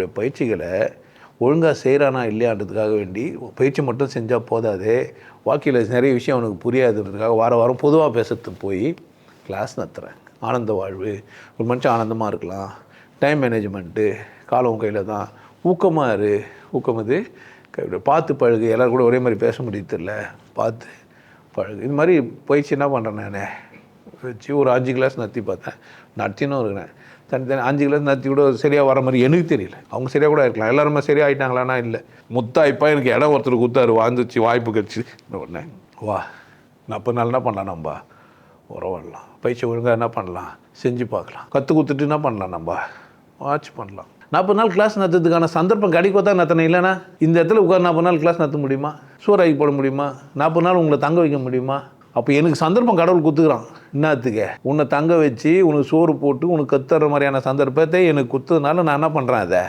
அவனுடைய பயிற்சிகளை ஒழுங்காக செய்கிறானா இல்லையான்றதுக்காக வேண்டி பயிற்சி மட்டும் செஞ்சால் போதாது. வாக்கியில் நிறைய விஷயம் அவனுக்கு புரியாதுன்றதுக்காக வார வாரம் பொதுவாக பேசுறதுக்கு போய் கிளாஸ் நடத்துகிறேன் ஆனந்த வாழ்வு ஒரு மனுஷன் ஆனந்தமாக இருக்கலாம். டைம் மேனேஜ்மெண்ட்டு காலம் கையில் தான். ஊக்கமாக இரு. ஊக்கம் இது பார்த்து பழகு. எல்லோரும் கூட ஒரே மாதிரி பேச முடியதில்ல பார்த்து பழகு. இது மாதிரி பயிற்சி என்ன பண்ணுறேன் நான்? வச்சு ஒரு அஞ்சு கிளாஸ் நடத்தி பார்த்தேன். நடத்தினும் இருக்கிறேன் தனித்தனி அஞ்சு கிளாஸ் நடத்தி கூட சரியாக வர மாதிரி எனக்கு தெரியல. அவங்க சரியாக கூட இருக்கலாம். எல்லாருமே சரியாக ஆகிட்டாங்களான்னா இல்லை. முத்தாய்ப்பா எனக்கு இடம் ஒருத்தர் கொடுத்தாரு. வாழ்ந்துச்சு வாய்ப்பு கிடச்சி. உடனே வா நாற்பது நாள் என்ன பண்ணலாம் நம்ம உறவாடலாம் பயிற்சி ஒழுங்காக என்ன பண்ணலாம்? செஞ்சு பார்க்கலாம். கற்றுக் கொடுத்துட்டு என்ன பண்ணலாம் நம்ம வாட்ச் பண்ணலாம். நாற்பது நாள் கிளாஸ் நடத்துறதுக்கான சந்தர்ப்பம் கிடைக்கோ தான் நடத்தணும் இல்லைனா இந்த இடத்துல உட்கார் நாற்பது நாள் கிளாஸ் நடத்த முடியுமா? சூறாக்கி போட முடியுமா? நாற்பது நாள் உங்களை தங்க வைக்க முடியுமா? அப்போ எனக்கு சந்தர்ப்பம் கடவுள் குத்துக்கிறான். என்னத்துக்கு உன்னை தங்க வச்சு உனக்கு சோறு போட்டு உனக்கு கத்துற மாதிரியான சந்தர்ப்பத்தை எனக்கு குத்துறதுனால நான் என்ன பண்ணுறேன் அதை?